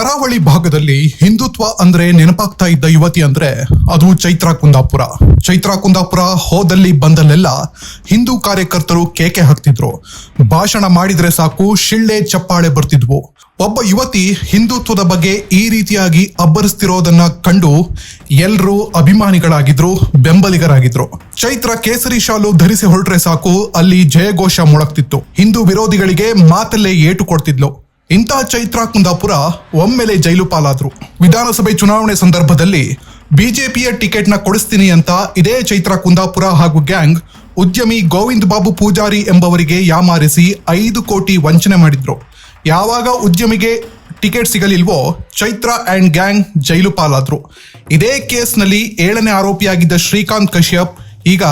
ಕರಾವಳಿ ಭಾಗದಲ್ಲಿ ಹಿಂದುತ್ವ ಅಂದ್ರೆ ನೆನಪಾಗ್ತಾ ಇದ್ದ ಯುವತಿ ಅಂದ್ರೆ ಅದು ಚೈತ್ರ ಕುಂದಾಪುರ. ಚೈತ್ರ ಕುಂದಾಪುರ ಹೋದಲ್ಲಿ ಬಂದಲ್ಲೆಲ್ಲ ಹಿಂದೂ ಕಾರ್ಯಕರ್ತರು ಕೇಕೆ ಹಾಕ್ತಿದ್ರು. ಭಾಷಣ ಮಾಡಿದ್ರೆ ಸಾಕು, ಶಿಳ್ಳೆ ಚಪ್ಪಾಳೆ ಬರ್ತಿದ್ವು. ಒಬ್ಬ ಯುವತಿ ಹಿಂದುತ್ವದ ಬಗ್ಗೆ ಈ ರೀತಿಯಾಗಿ ಅಬ್ಬರಿಸ್ತಿರೋದನ್ನ ಕಂಡು ಎಲ್ರೂ ಅಭಿಮಾನಿಗಳಾಗಿದ್ರು, ಬೆಂಬಲಿಗರಾಗಿದ್ರು. ಚೈತ್ರ ಕೇಸರಿ ಶಾಲು ಧರಿಸಿ ಹೊರಟ್ರೆ ಸಾಕು, ಅಲ್ಲಿ ಜಯಘೋಷ ಮೊಳಗ್ತಿತ್ತು. ಹಿಂದೂ ವಿರೋಧಿಗಳಿಗೆ ಮಾತಲ್ಲೇ ಏಟು ಕೊಡ್ತಿದ್ಲು. ಇಂಥ ಚೈತ್ರ ಕುಂದಾಪುರ ಒಮ್ಮೆಲೆ ಜೈಲು ಪಾಲಾದ್ರು. ವಿಧಾನಸಭೆ ಚುನಾವಣೆ ಸಂದರ್ಭದಲ್ಲಿ ಬಿಜೆಪಿಯ ಟಿಕೆಟ್ನ ಕೊಡಿಸ್ತೀನಿ ಅಂತ ಇದೇ ಚೈತ್ರ ಕುಂದಾಪುರ ಹಾಗೂ ಗ್ಯಾಂಗ್ ಉದ್ಯಮಿ ಗೋವಿಂದ್ ಬಾಬು ಪೂಜಾರಿ ಎಂಬವರಿಗೆ ಯಾಮಾರಿಸಿ ಐದು ಕೋಟಿ ವಂಚನೆ ಮಾಡಿದ್ರು. ಯಾವಾಗ ಉದ್ಯಮಿಗೆ ಟಿಕೆಟ್ ಸಿಗಲಿಲ್ವೋ ಚೈತ್ರ ಅಂಡ್ ಗ್ಯಾಂಗ್ ಜೈಲು ಪಾಲಾದ್ರು. ಇದೇ ಕೇಸ್ನಲ್ಲಿ ಏಳನೇ ಆರೋಪಿಯಾಗಿದ್ದ ಶ್ರೀಕಾಂತ್ ಕಶ್ಯಪ್ ಈಗ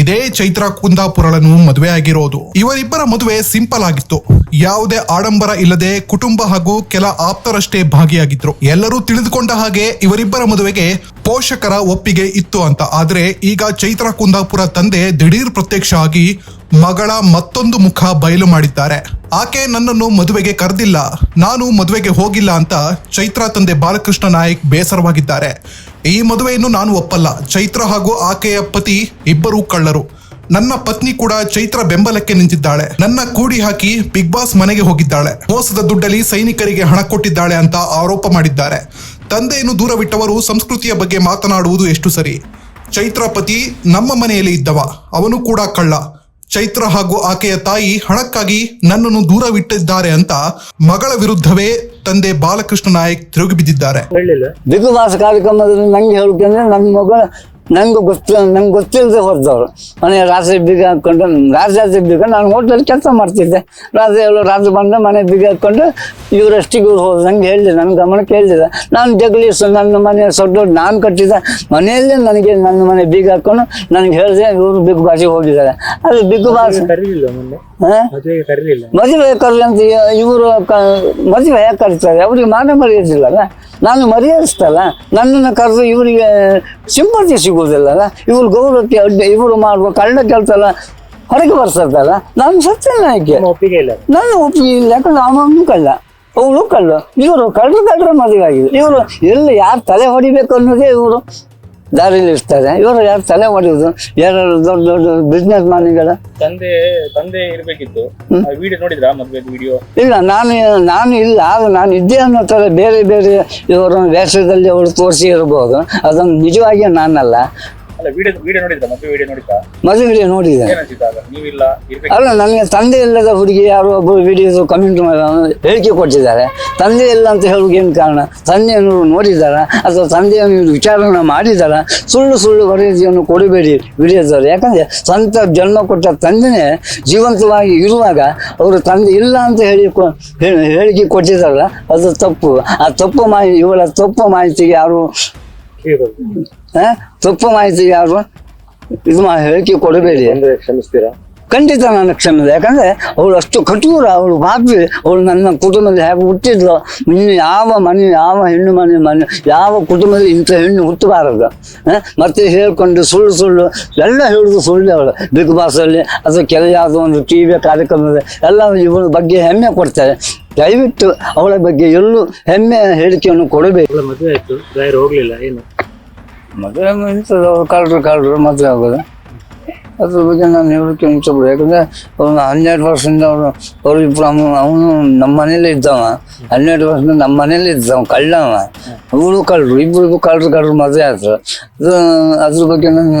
ಇದೇ ಚೈತ್ರ ಕುಂದಾಪುರಳನ್ನು ಮದುವೆ ಆಗಿರೋದು. ಇವರಿಬ್ಬರ ಮದುವೆ ಸಿಂಪಲ್ ಆಗಿತ್ತು. ಯಾವುದೇ ಆಡಂಬರ ಇಲ್ಲದೆ ಕುಟುಂಬ ಹಾಗೂ ಕೆಲ ಆಪ್ತರಷ್ಟೇ ಭಾಗಿಯಾಗಿದ್ರು. ಎಲ್ಲರೂ ತಿಳಿದುಕೊಂಡ ಹಾಗೆ ಇವರಿಬ್ಬರ ಮದುವೆಗೆ ಪೋಷಕರ ಒಪ್ಪಿಗೆ ಇತ್ತು ಅಂತ. ಆದ್ರೆ ಈಗ ಚೈತ್ರ ಕುಂದಾಪುರ ತಂದೆ ದಿಢೀರ್ ಪ್ರತ್ಯಕ್ಷ ಆಗಿ ಮಗಳ ಮತ್ತೊಂದು ಮುಖ ಬಯಲು ಮಾಡಿದ್ದಾರೆ. ಆಕೆ ನನ್ನನ್ನು ಮದುವೆಗೆ ಕರೆದಿಲ್ಲ. ನಾನು ಮದುವೆಗೆ ಹೋಗಿಲ್ಲ ಅಂತ ಚೈತ್ರ ತಂದೆ ಬಾಲಕೃಷ್ಣ ನಾಯಕ್ ಬೇಸರವಾಗಿದ್ದಾರೆ. ಈ ಮದುವೆಯನ್ನು ನಾನು ಒಪ್ಪಲ್ಲ. ಚೈತ್ರ ಹಾಗೂ ಆಕೆಯ ಪತಿ ಇಬ್ಬರೂ ಕಳ್ಳರು. ನನ್ನ ಪತ್ನಿ ಕೂಡ ಚೈತ್ರ ಬೆಂಬಲಕ್ಕೆ ನಿಂತಿದ್ದಾಳೆ. ನನ್ನ ಕೂಡಿ ಹಾಕಿ ಬಿಗ್ ಬಾಸ್ ಮನೆಗೆ ಹೋಗಿದ್ದಾಳೆ. ಮೋಸದ ದುಡ್ಡಲ್ಲಿ ಸೈನಿಕರಿಗೆ ಹಣ ಕೊಟ್ಟಿದ್ದಾಳೆ ಅಂತ ಆರೋಪ ಮಾಡಿದ್ದಾರೆ. ತಂದೆಯನ್ನು ದೂರವಿಟ್ಟವರು ಸಂಸ್ಕೃತಿಯ ಬಗ್ಗೆ ಮಾತನಾಡುವುದು ಎಷ್ಟು ಸರಿ? ಚೈತ್ರಪತಿ ನಮ್ಮ ಮನೆಯಲ್ಲಿ ಇದ್ದವ, ಅವನು ಕೂಡ ಕಳ್ಳ. ಚೈತ್ರ ಹಾಗೂ ಆಕೆಯ ತಾಯಿ ಹಣಕ್ಕಾಗಿ ನನ್ನನ್ನು ದೂರವಿಟ್ಟಿದ್ದಾರೆ ಅಂತ ಮಗಳ ವಿರುದ್ಧವೇ ತಂದೆ ಬಾಲಕೃಷ್ಣ ನಾಯಕ್ ತಿರುಗಿ ಬಿದ್ದಿದ್ದಾರೆ. ಬಿಗ್ ಬಾಸ್ ಕಾರ್ಯಕ್ರಮದಲ್ಲಿ ನಂಗೆ ನನ್ನ ಮಗ ನಂಗೆ ಗೊತ್ತ ನಂಗೆ ಗೊತ್ತಿಲ್ಲದೆ ಹೊರದವ್ರು ಮನೆ ರಾತ್ರಿ ಬೀಗ ಹಾಕ್ಕೊಂಡು ರಾತ್ರಿ ರಾತ್ರಿ ಬೀಗ ನಾನು ಹೋಟ್ಲಲ್ಲಿ ಕೆಲಸ ಮಾಡ್ತಿದ್ದೆ. ರಾತ್ರಿ ರಾಜ ರಾತ್ರಿ ಬಂದು ಮನೆ ಬೀಗ ಹಾಕ್ಕೊಂಡು ಇವರಷ್ಟಿಗೆ ಇವ್ರು ಹೋದ್ರು. ನಂಗೆ ಹೇಳಿದೆ ನನ್ನ ಗಮನಕ್ಕೆ ಹೇಳಿದೆ. ನಾನು ಜಗಲಿ ಸೊ ನನ್ನ ಮನೆ ಸೊಡ್ಡ ನಾನು ಕಟ್ಟಿದ ಮನೆಯಲ್ಲೇ ನನಗೆ ನನ್ನ ಮನೆ ಬೀಗ ಹಾಕೊಂಡು ನನಗೆ ಹೇಳಿದೆ ಇವರು ಬಿಗ್ ಬಾಸಿಗೆ ಹೋಗಿದ್ದಾರೆ. ಅದು ಬಿಗ್ ಬಾಸ್. ಮದುವೆ ಕರ್ಲಿ ಅಂತ ಇವರು ಮದುವೆ ಯಾಕೆ ಕರೀತಾರೆ? ಅವ್ರಿಗೆ ಮಾನ ಮರ್ಯಾದಿಲ್ಲಲ್ಲ ನಾನು ಮರ್ಯಾದಿಸ್ತಲ್ಲ? ನನ್ನನ್ನು ಕರೆದು ಇವರಿಗೆ ಸಿಂಪತಿ ಸಿಗುವುದಿಲ್ಲಲ್ಲ ಇವ್ರು ಗೌರವಕ್ಕೆ ಅಡ್ಡ ಇವರು ಮಾಡುವ ಕಳ್ಳ ಕೆಲಸ ಎಲ್ಲ ಹೊರಗೆ ಬರ್ಸತ್ತಲ್ಲ? ನಾನು ಸತ್ಯನಾಯಕ್ಕೆ ಆಯ್ಕೆ ಒಪ್ಪಿಗೆ ಇಲ್ಲ. ನನ್ನ ಒಪ್ಪಿಗೆ ಇಲ್ಲ ಯಾಕಂದ್ರೆ ಅವನು ಕಳ್ಳ. ಅವಳು ಕಳ್ಳ. ಇವರು ಕಳ್ಳರು ಕಳ್ಳರ ಮದುವೆ ಆಗಿದೆ. ಇವರು ಎಲ್ಲಿ ಯಾರು ತಲೆ ಹೊಡಿಬೇಕು ಅನ್ನೋದೇ ಇವರು ದಾರಿಲಿ ಇರ್ತಾರೆ. ಇವರು ಯಾರು ತಲೆ ಮಾಡಿರೋದು ಯಾರು ದೊಡ್ಡ ದೊಡ್ಡ ಬಿಸ್ನೆಸ್ ಮ್ಯಾನ್ಗಳ ತಂದೆ ತಂದೆ ಇರಬೇಕಿತ್ತು. ವಿಡಿಯೋ ನೋಡಿದ್ರಾ ಮದುವೆ ವಿಡಿಯೋ ಇಲ್ಲ ನಾನು ನಾನು ಇಲ್ಲ. ಆಗ ನಾನು ಇದ್ದೆ ಅನ್ನೋ ಥರ ಬೇರೆ ಬೇರೆ ಇವರು ವೇಷದಲ್ಲಿ ಅವರು ತೋರಿಸಿ ಇರ್ಬೋದು. ಅದೊಂದು ನಿಜವಾಗಿ ನಾನಲ್ಲ. ಅಲ್ಲ ವಿಡಿಯೋ ವಿಡಿಯೋ ನೋಡಿದ್ರಾ? ಮದ್ವೆ ವಿಡಿಯೋ ನೋಡಿದ್ರಾ? ಮದುವೆ ನೋಡಿದೆ. ಏನನ್ಸಿತ್ತು ಆಗ? ನೀವಿಲ್ಲ ಇರ್ಬೇಕು. ಅಲ್ಲ ನನಗೆ ತಂದೆ ಇಲ್ಲದ ಹುಡುಗಿ ಯಾರೋ ಒಬ್ಬ ವಿಡಿಯೋ ಕಮೆಂಟ್ ಹೇಳಿಕೆ ಕೊಟ್ಟಿದ್ದಾರೆ. ತಂದೆ ಇಲ್ಲ ಅಂತ ಹೇಳೋಕೆ ಏನು ಕಾರಣ? ತಂದೆಯನ್ನು ನೋಡಿದಾರ ಅಥವಾ ತಂದೆಯನ್ನು ಇವ್ರು ವಿಚಾರಣೆ ಮಾಡಿದಾರ ಸುಳ್ಳು ಸುಳ್ಳು ವರದಿಯನ್ನು ಕೊಡಬೇಡಿ ವಿಡಿಯೋದವರು. ಯಾಕಂದ್ರೆ ಸ್ವಂತ ಜನ್ಮ ಕೊಟ್ಟ ತಂದೆನೇ ಜೀವಂತವಾಗಿ ಇರುವಾಗ ಅವರು ತಂದೆ ಇಲ್ಲ ಅಂತ ಹೇಳಿ ಕೊ- ಹೇಳಿಕೆ ಕೊಟ್ಟಿದ್ದಾರಲ್ಲ ಅದು ತಪ್ಪು. ಆ ತಪ್ಪು ಮಾಹಿತಿ ಇವಳ ತಪ್ಪು ಮಾಹಿತಿಗೆ ಯಾರು ತಪ್ಪು ಮಾಹಿತಿ ಯಾರು? ಇದು ಮಾ ಹೇಳಿಕೆ ಕೊಡಬೇಡಿ. ಅಂದ್ರೆ ಕ್ಷಮಿಸ್ತೀರಾ? ಖಂಡಿತ ನಾನು ಕ್ಷಮಿದೆ ಯಾಕಂದ್ರೆ ಅವಳು ಅಷ್ಟು ಕಠೋರ ಅವಳು ಮಾತು ಅವಳು ನನ್ನ ಕುಟುಂಬದಲ್ಲಿ ಹೇಗೆ ಹುಟ್ಟಿದ್ಲು ಇನ್ನು ಯಾವ ಮನೆ ಯಾವ ಹೆಣ್ಣು ಮನೆ ಮನೆ ಯಾವ ಕುಟುಂಬದಲ್ಲಿ ಇಂಥ ಹೆಣ್ಣು ಹುಟ್ಟಬಾರದು? ಮತ್ತೆ ಹೇಳ್ಕೊಂಡು ಸುಳ್ಳು ಸುಳ್ಳು ಎಲ್ಲ ಹೇಳುದು ಸುಳ್ಳು ಅವಳು. ಬಿಗ್ ಬಾಸಲ್ಲಿ ಅಥವಾ ಕೆಲ ಯಾವುದೋ ಒಂದು ಟಿ ವಿ ಕಾರ್ಯಕ್ರಮದಲ್ಲಿ ಎಲ್ಲ ಇವಳ ಬಗ್ಗೆ ಹೆಮ್ಮೆ ಕೊಡ್ತಾರೆ. ದಯವಿಟ್ಟು ಅವಳ ಬಗ್ಗೆ ಎಲ್ಲೂ ಹೆಮ್ಮೆ ಹೇಳಿಕೆಯನ್ನು ಕೊಡಬೇಕು. ಮದುವೆ ಆಯಿತು. ಹೋಗಲಿಲ್ಲ ಏನು? ಮದುವೆ ಇಂಥದ್ದು ಕಳ್ಳರು ಕಳ್ಳರು ಮದುವೆ ಆಗೋದು. ಅದ್ರ ಬಗ್ಗೆ ನಾನು ಹೇಳೋಕೆ ಮುಂಚೆಬಿಡು. ಯಾಕಂದ್ರೆ ಅವನು ಹನ್ನೆರಡು ವರ್ಷದಿಂದ ಅವನು ಅವ್ರು ಇಬ್ಬರು ಅವನು ಅವನು ನಮ್ಮ ಮನೇಲಿ ಇದ್ದವ. ಹನ್ನೆರಡು ವರ್ಷದಿಂದ ನಮ್ಮ ಮನೇಲಿ ಇದ್ದವ ಕಳ್ಳವ. ಅವಳು ಕಳ್ಳರು ಇಬ್ಬರಿಗೂ ಕಳ್ಳರು ಕಳ್ಳರು ಮದುವೆ ಆಯ್ತು ಅದು ಅದ್ರ ಬಗ್ಗೆ ನಾನು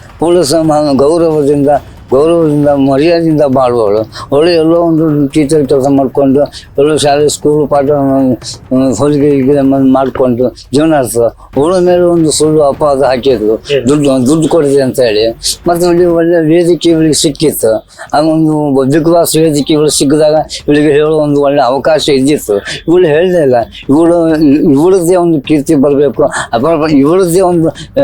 ಅವಳು ಸಹ ನಾನು ಗೌರವದಿಂದ ಮರ್ಯಾದೆಯಿಂದ ಬಾಳುವವಳು ಅವಳು ಎಲ್ಲೋ ಒಂದು ಟೀಚರ್ ಕೆಲಸ ಮಾಡಿಕೊಂಡು ಎಲ್ಲೋ ಶಾಲೆ ಸ್ಕೂಲ್ ಪಾಠ ಹೊಲಿಗೆ ಹೀಗೆ ಮಾಡಿಕೊಂಡು ಜೀವನ ಅವಳ ಮೇಲೆ ಒಂದು ಸುಳ್ಳು ಅಪವಾದ ಹಾಕಿದ್ರು. ದುಡ್ಡು ದುಡ್ಡು ಕೊಡಿದೆ ಅಂತ ಹೇಳಿ. ಮತ್ತೆ ಇಲ್ಲಿ ಒಳ್ಳೆ ವೇದಿಕೆ ಇವಳಿಗೆ ಸಿಕ್ಕಿತ್ತು. ಆಮೊಂದು ಒಂದು ಬಿಗ್ ಬಾಸ್ ವೇದಿಕೆ ಇವಳು ಸಿಕ್ಕಿದಾಗ ಇವಳಿಗೆ ಹೇಳೋ ಒಂದು ಒಳ್ಳೆ ಅವಕಾಶ ಇದ್ದಿತ್ತು. ಇವಳು ಹೇಳಲೇ ಇಲ್ಲ. ಇವಳು ಇವಳದ್ದೇ ಒಂದು ಕೀರ್ತಿ ಬರಬೇಕು. ಅಪರ ಇವಳದ್ದೇ ಒಂದು ಆ,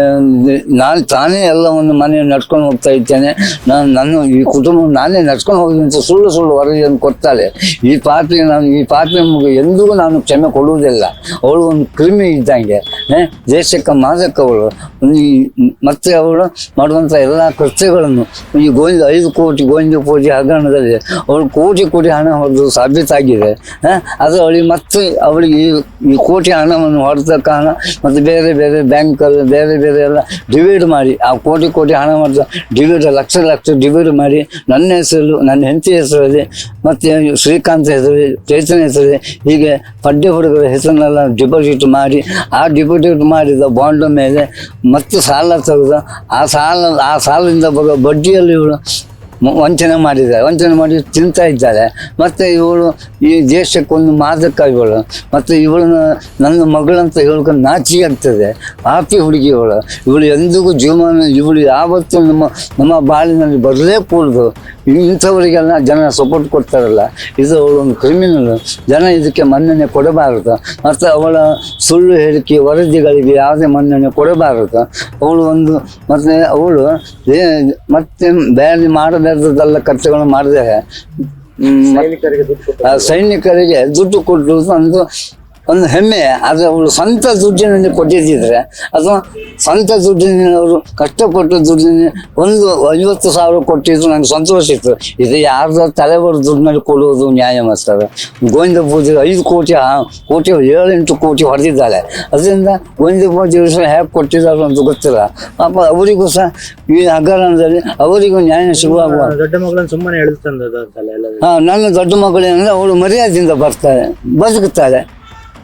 ನಾನು ತಾನೇ ಒಂದು ಮನೆ ನಡ್ಕೊಂಡು ಹೋಗ್ತಾ ಇದ್ದೇನೆ. ನಾನು ನನ್ನ ಈ ಕುಟುಂಬ ನಾನೇ ನಡ್ಕೊಂಡು ಹೋಗಿ ಅಂತ ಸುಳ್ಳು ಸುಳ್ಳು ವರದಿಯನ್ನು ಕೊಡ್ತಾಳೆ. ಈ ಪಾತ್ರೆ ನಾನು, ಈ ಪಾತ್ರೆ ಎಂದಿಗೂ ನಾನು ಕ್ಷಮೆ ಕೊಡುವುದಿಲ್ಲ. ಅವಳು ಒಂದು ಕ್ರಿಮಿ ಇದ್ದಂಗೆ ದೇಶಕ್ಕೆ ಮಾದಕ್ಕವಳು ಮತ್ತೆ ಅವಳು ಮಾಡುವಂಥ ಎಲ್ಲ ಕೃತ್ಯಗಳನ್ನು ಈ ಗೋವಿಂದ, ಐದು ಕೋಟಿ ಗೋವಿಂದ ಪೂಜೆ ಹಗರಣದಲ್ಲಿ ಅವಳು ಕೋಟಿ ಕೋಟಿ ಹಣ ಹೊಡೆದು ಸಾಬೀತಾಗಿದೆ. ಅದು ಅವಳಿಗೆ ಮತ್ತೆ ಅವಳಿಗೆ ಈ- ಈ ಕೋಟಿ ಹಣವನ್ನು ಹೊಡೆದ ಕಾರಣ ಮತ್ತು ಬೇರೆ ಬೇರೆ ಬ್ಯಾಂಕಲ್ಲಿ ಬೇರೆ ಬೇರೆ ಎಲ್ಲ ಡಿವೈಡ್ ಮಾಡಿ ಆ ಕೋಟಿ ಕೋಟಿ ಹಣ ಮಾಡಿದ ಡಿವೈಡ್ ಲಕ್ಷ ಲಕ್ಷ ಡಿವೈಡ್ ಮಾಡಿ ನನ್ನ ಹೆಸರು, ನನ್ನ ಹೆಂಡತಿ ಹೆಸರಲ್ಲಿ, ಮತ್ತು ಶ್ರೀಕಾಂತ್ ಹೆಸರು, ಚೈತನ್ಯ ಹೆಸರು, ಹೀಗೆ ಪಡ್ಡೆ ಹುಡುಗರ ಹೆಸರನ್ನೆಲ್ಲ ಡಿಪಾಸಿಟ್ ಮಾಡಿ, ಆ ಡಿಪಾಸಿಟ್ ಮಾಡಿದ ಬಾಂಡ್ ಮೇಲೆ ಮತ್ತೆ ಸಾಲ ತೆಗೆದು, ಆ ಸಾಲ, ಆ ಸಾಲದಿಂದ ಬರೋ ಬಡ್ಡಿಯಲ್ಲಿ ಇವಳು ವಂಚನೆ ಮಾಡಿದ್ದಾರೆ. ವಂಚನೆ ಮಾಡಿ ತಿಂತಾ ಇದ್ದಾರೆ. ಮತ್ತು ಇವಳು ಈ ದೇಶಕ್ಕೊಂದು ಮಾದಕ ಇವಳು ಮತ್ತು ಇವಳನ್ನ ನನ್ನ ಮಗಳಂತ ಹೇಳ್ಕೊಂಡು ನಾಚಿಗೆ ಆಗ್ತದೆ. ಆಪಿ ಹುಡುಗಿ ಇವಳು ಇವಳು ಎಂದಿಗೂ ಜೀವಮಾನ ಇವಳು ಯಾವತ್ತೂ ನಮ್ಮ ನಮ್ಮ ಬಾಳಿನಲ್ಲಿ ಬರಲೇ ಕೂಡದು. ಇಂಥವರಿಗೆಲ್ಲ ಜನ ಸಪೋರ್ಟ್ ಕೊಡ್ತಾರಲ್ಲ. ಇದು ಅವಳು ಒಂದು ಕ್ರಿಮಿನಲ್ ಜನ ಇದಕ್ಕೆ ಮನ್ನಣೆ ಕೊಡಬಾರದು. ಮತ್ತು ಅವಳ ಸುಳ್ಳು ಹೇಳಿಕೆ ವರದಿಗಳಿಗೆ ಯಾವುದೇ ಮನ್ನಣೆ ಕೊಡಬಾರದು. ಅವಳು ಒಂದು, ಮತ್ತು ಅವಳು ಮತ್ತೆ ಬ್ಯಾಲಿ ಬೇರೆ ಮಾಡಬಾರ್ದಲ್ಲ ಕರ್ತವ್ಯಗಳನ್ನು ಮಾಡಿದರೆ ಸೈನಿಕರಿಗೆ ದುಡ್ಡು ಕೊಟ್ಟು ತಂದು ಸೈನಿಕರಿಗೆ ದುಡ್ಡು ಕೊಡುವುದು ಒಂದು ಹೆಮ್ಮೆ ಅದು ಅವರು ಸ್ವಂತ ದುಡ್ಡಿನಲ್ಲಿ ಕೊಟ್ಟಿದ್ದಿದ್ರೆ ಅಥವಾ ಸ್ವಂತ ದುಡ್ಡಿನ ಅವರು ಕಷ್ಟಪಟ್ಟು ದುಡ್ಡಿನ ಒಂದು ಐವತ್ತು ಸಾವಿರ ಕೊಟ್ಟಿದ್ರು ನನಗೆ ಸಂತೋಷ ಇತ್ತು. ಇದು ಯಾರ್ದು ತಲೆ ದುಡ್ಡು ದುಡ್ಡಿನಲ್ಲಿ ಕೊಡುವುದು ನ್ಯಾಯ ಮಾಡ್ತಾರೆ ಗೋವಿಂದ ಪೂಜೆ ಐದು ಕೋಟಿ ಕೋಟಿ ಏಳೆಂಟು ಕೋಟಿ ಹೊಡೆದಿದ್ದಾಳೆ. ಅದರಿಂದ ಗೋವಿಂದ ಪೂಜೆ ಹೇಗೆ ಕೊಟ್ಟಿದ್ದಾರೆ ಅಂತ ಗೊತ್ತಿಲ್ಲ. ಪಾಪ ಅವರಿಗೂ ಸಹ ಈ ಹಗರಣದಲ್ಲಿ ಅವರಿಗೂ ನ್ಯಾಯ ಸಿಗುವಾಗ ದೊಡ್ಡ ಮಗಳನ್ನ ಸುಮ್ಮನೆ ಎಳೆದು ಹಾಂ ನನ್ನ ದೊಡ್ಡ ಮಗಳೇನಂದ್ರೆ ಅವಳು ಮರ್ಯಾದೆಯಿಂದ ಬರ್ತಾಳೆ ಬದುಕುತ್ತಾಳೆ.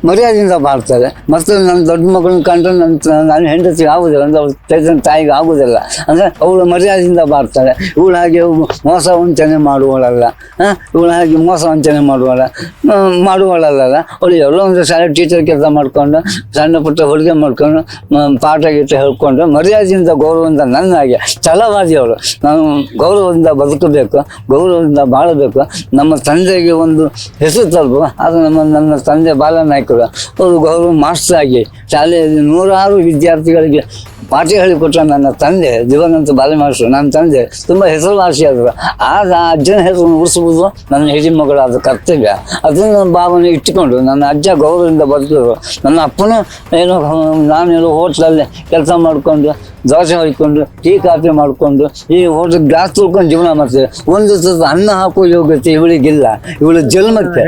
ಮರ್ಯಾದೆಯಿಂದ ಬಾಳ್ತಾರೆ ಮತ್ತು ನನ್ನ ದೊಡ್ಡ ಮಗಳನ್ನ ಕಂಡ್ರೆ ನನ್ನ ನನ್ನ ಹೆಂಡತಿ ಆಗುದಿಲ್ಲ, ಅಂದ್ರೆ ಅವಳು ತೈತನ ತಾಯಿಗೆ ಆಗುದಿಲ್ಲ. ಅಂದರೆ ಅವಳು ಮರ್ಯಾದೆಯಿಂದ ಬಾಳ್ತಾಳೆ ಇವಳು ಹಾಗೆ ಮೋಸ ವಂಚನೆ ಮಾಡುವಳಲ್ಲ. ಹಾಂ? ಇವಳು ಹಾಗೆ ಮೋಸ ವಂಚನೆ ಮಾಡುವಳ ಮಾಡುವಳಲ್ಲ ಅವಳು ಎಲ್ಲೋ ಒಂದು ಶಾಲೆ ಟೀಚರ್ ಕೆಲಸ ಮಾಡ್ಕೊಂಡು, ಸಣ್ಣ ಪುಟ್ಟ ಹುಡುಗೆ ಮಾಡ್ಕೊಂಡು ಪಾಠ ಗೀಟ ಹೇಳ್ಕೊಂಡು ಮರ್ಯಾದೆಯಿಂದ ಗೌರವದಿಂದ ನನ್ನ ಹಾಗೆ ಛಲವಾದಿ ಅವಳು. ನಾನು ಗೌರವದಿಂದ ಬದುಕಬೇಕು, ಗೌರವದಿಂದ ಬಾಳಬೇಕು. ನಮ್ಮ ತಂದೆಗೆ ಒಂದು ಹೆಸರು ತಲುಪು. ಅದು ನಮ್ಮ, ನನ್ನ ತಂದೆ ಬಾಲನಾಯಕರು ಅವರು ಗೌರವ ಮಾಸ್ಟರ್ ಆಗಿ ಶಾಲೆಯಲ್ಲಿ ನೂರಾರು ವಿದ್ಯಾರ್ಥಿಗಳಿಗೆ ಪಾಠ ಹೇಳಿಕೊಟ್ಟ ನನ್ನ ತಂದೆ ದಿವಂಗತ ಬಾಲಮಾಸ್ಟರ್ ನನ್ನ ತಂದೆ ತುಂಬ ಹೆಸರುವಾಸಿಯಾದರು. ಆಗ ಆ ಅಜ್ಜನ ಹೆಸರನ್ನು ಉಳಿಸುವುದು ನನ್ನ ಹಿರಿಮಗಳಾದ ಕರ್ತವ್ಯ. ಅದನ್ನು ನನ್ನ ಭಾವನೆ ಇಟ್ಟುಕೊಂಡು ನನ್ನ ಅಜ್ಜ ಗೌರವದಿಂದ ಬದುಕಿದ್ರು. ನನ್ನ ಅಪ್ಪನೂ ಏನೋ ನಾನೇನೋ ಹೋಟ್ಲಲ್ಲಿ ಕೆಲಸ ಮಾಡಿಕೊಂಡು ದೋಸೆ ಹೊಯ್ಕೊಂಡು ಟೀ ಕಾಫಿ ಮಾಡಿಕೊಂಡು ಈ ಹೋಟ್ಲ್ ಗ್ಲಾಸ್ ತುಳ್ಕೊಂಡು ಜೀವನ ಮಾಡ್ತೇವೆ ಒಂದು ಸ್ವಲ್ಪ ಅನ್ನ ಹಾಕೋ ಯೋಗ್ಯತೆ ಇವಳಿಗಿಲ್ಲ. ಇವಳು ಜನ್ಮಕ್ಕೆ.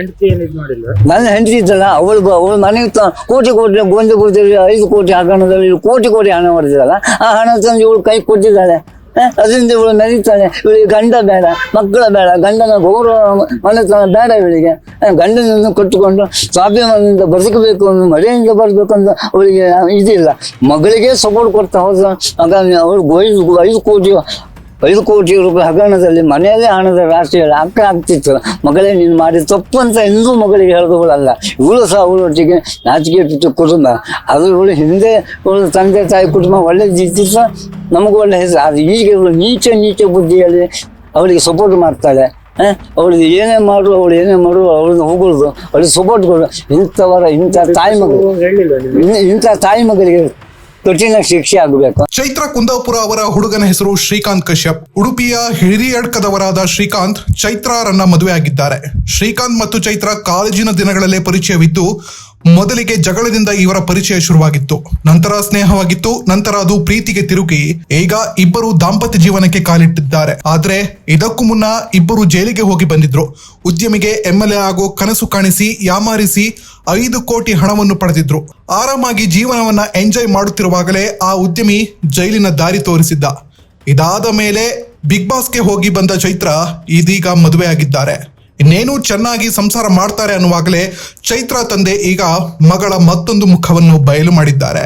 ನನ್ನ ಹೆಂಡತಿ ಇದ್ದಲ್ಲ ಅವಳು ಅವಳು ಮನೆಗೆ ತ, ಕೋಟಿ ಕೋಟಿ ಗೊಂದು ಕೋಟಿ ಐದು ಕೋಟಿ ಹಗರಣದಲ್ಲಿ ಇವಳು ಕೋಟಿ ಕೋಟಿ ಹಣ ಹೊಡೆದಿದ್ದಲ್ಲ ಆ ಹಣ ತಂದು ಇವಳು ಕೈ ಕೊಟ್ಟಿದ್ದಾಳೆ. ಅದರಿಂದ ಇವಳು ಮೆರೀತಾಳೆ ಇವಳಿಗೆ ಗಂಡ ಬೇಡ, ಮಕ್ಕಳ ಬೇಡ, ಗಂಡನ ಗೌರವ ಮನೆತನ ಬೇಡ ಇವಳಿಗೆ. ಗಂಡನನ್ನು ಕಟ್ಟಿಕೊಂಡು ಸ್ವಾಭಿಮಾನದಿಂದ ಬದುಕಬೇಕು ಅನ್ನೋ ಮಳೆಯಿಂದ ಬರಬೇಕು ಅಂತ ಅವಳಿಗೆ ಇದಿಲ್ಲ. ಮಗಳಿಗೆ ಸಪೋರ್ಟ್ ಕೊಡ್ತಾ ಹೋದ ಹಾಗಾಗಿ ಅವಳು ಐದು ಕೋಟಿ ಐದು ಕೋಟಿ ರೂಪಾಯಿ ಹಗರಣದಲ್ಲಿ ಮನೆಯಲ್ಲೇ ಹಣದ ರಾಶಿ ಅಕ್ಕ ಆಗ್ತಿತ್ತು. ಮಗಳೇ ನೀನು ಮಾಡಿ ತಪ್ಪು ಅಂತ ಎಂದೂ ಮಗಳಿಗೆ ಹೇಳಿದವಳಲ್ಲ ಇವಳು ಸಹ ಅವಳೊಟ್ಟಿಗೆ ನಾಚಿಕೆ ಬಿಟ್ಟು ಕುಟುಂಬ. ಅದು ಇವಳು ಹಿಂದೆ ಇವಳು ತಂದೆ ತಾಯಿ ಕುಟುಂಬ ಒಳ್ಳೇದಿತ್ತು ನಮಗೂ ಒಳ್ಳೆ ಹೆಸರು. ಅದು ಈಗ ಇವಳು ನೀಚ ನೀಚ ಬುದ್ಧಿಯಲ್ಲಿ ಅವಳಿಗೆ ಸಪೋರ್ಟ್ ಮಾಡ್ತಾಳೆ. ಅವಳು ಏನೇ ಮಾಡು ಅವಳು ಏನೇ ಮಾಡು ಅವಳನ್ನ ಹೋಗೋದು ಅವಳಿಗೆ ಸಪೋರ್ಟ್ ಕೊಡು. ಇಂಥವರ ಇಂಥ ತಾಯಿ ಮಗಳು ಇಂಥ ತಾಯಿ ಮಗಳಿಗೆ ಕಠಿಣ ಶಿಕ್ಷೆ ಆಗಬೇಕು. ಚೈತ್ರ ಕುಂದಾಪುರ ಅವರ ಹುಡುಗನ ಹೆಸರು ಶ್ರೀಕಾಂತ್ ಕಶ್ಯಪ್. ಉಡುಪಿಯ ಹಿರಿಯಡ್ಕದವರಾದ ಶ್ರೀಕಾಂತ್ ಚೈತ್ರರನ್ನ ಮದುವೆಯಾಗಿದ್ದಾರೆ. ಶ್ರೀಕಾಂತ್ ಮತ್ತು ಚೈತ್ರ ಕಾಲೇಜಿನ ದಿನಗಳಲ್ಲೇ ಪರಿಚಯವಿದ್ದು ಮೊದಲಿಗೆ ಜಗಳದಿಂದ ಇವರ ಪರಿಚಯ ಶುರುವಾಗಿತ್ತು. ನಂತರ ಸ್ನೇಹವಾಗಿತ್ತು, ನಂತರ ಅದು ಪ್ರೀತಿಗೆ ತಿರುಗಿ, ಈಗ ಇಬ್ಬರು ದಾಂಪತ್ಯ ಜೀವನಕ್ಕೆ ಕಾಲಿಟ್ಟಿದ್ದಾರೆ. ಆದ್ರೆ ಇದಕ್ಕೂ ಮುನ್ನ ಇಬ್ಬರು ಜೈಲಿಗೆ ಹೋಗಿ ಬಂದಿದ್ರು. ಉದ್ಯಮಿಗೆ ಎಂಎಲ್ಎ ಆಗೋ ಕನಸು ಕಾಣಿಸಿ, ಯಾಮಾರಿಸಿ ಐದು ಕೋಟಿ ಹಣವನ್ನು ಪಡೆದಿದ್ರು. ಆರಾಮಾಗಿ ಜೀವನವನ್ನ ಎಂಜಾಯ್ ಮಾಡುತ್ತಿರುವಾಗಲೇ ಆ ಉದ್ಯಮಿ ಜೈಲಿನ ದಾರಿ ತೋರಿಸಿದ್ದ. ಇದಾದ ಮೇಲೆ ಬಿಗ್ ಬಾಸ್ಗೆ ಹೋಗಿ ಬಂದ ಚೈತ್ರ ಇದೀಗ ಮದುವೆಯಾಗಿದ್ದಾರೆ. ಇನ್ನೇನು ಚೆನ್ನಾಗಿ ಸಂಸಾರ ಮಾಡ್ತಾರೆ ಅನ್ನುವಾಗಲೇ ಚೈತ್ರ ತಂದೆ ಈಗ ಮಗಳ ಮತ್ತೊಂದು ಮುಖವನ್ನು ಬಯಲು ಮಾಡಿದ್ದಾರೆ.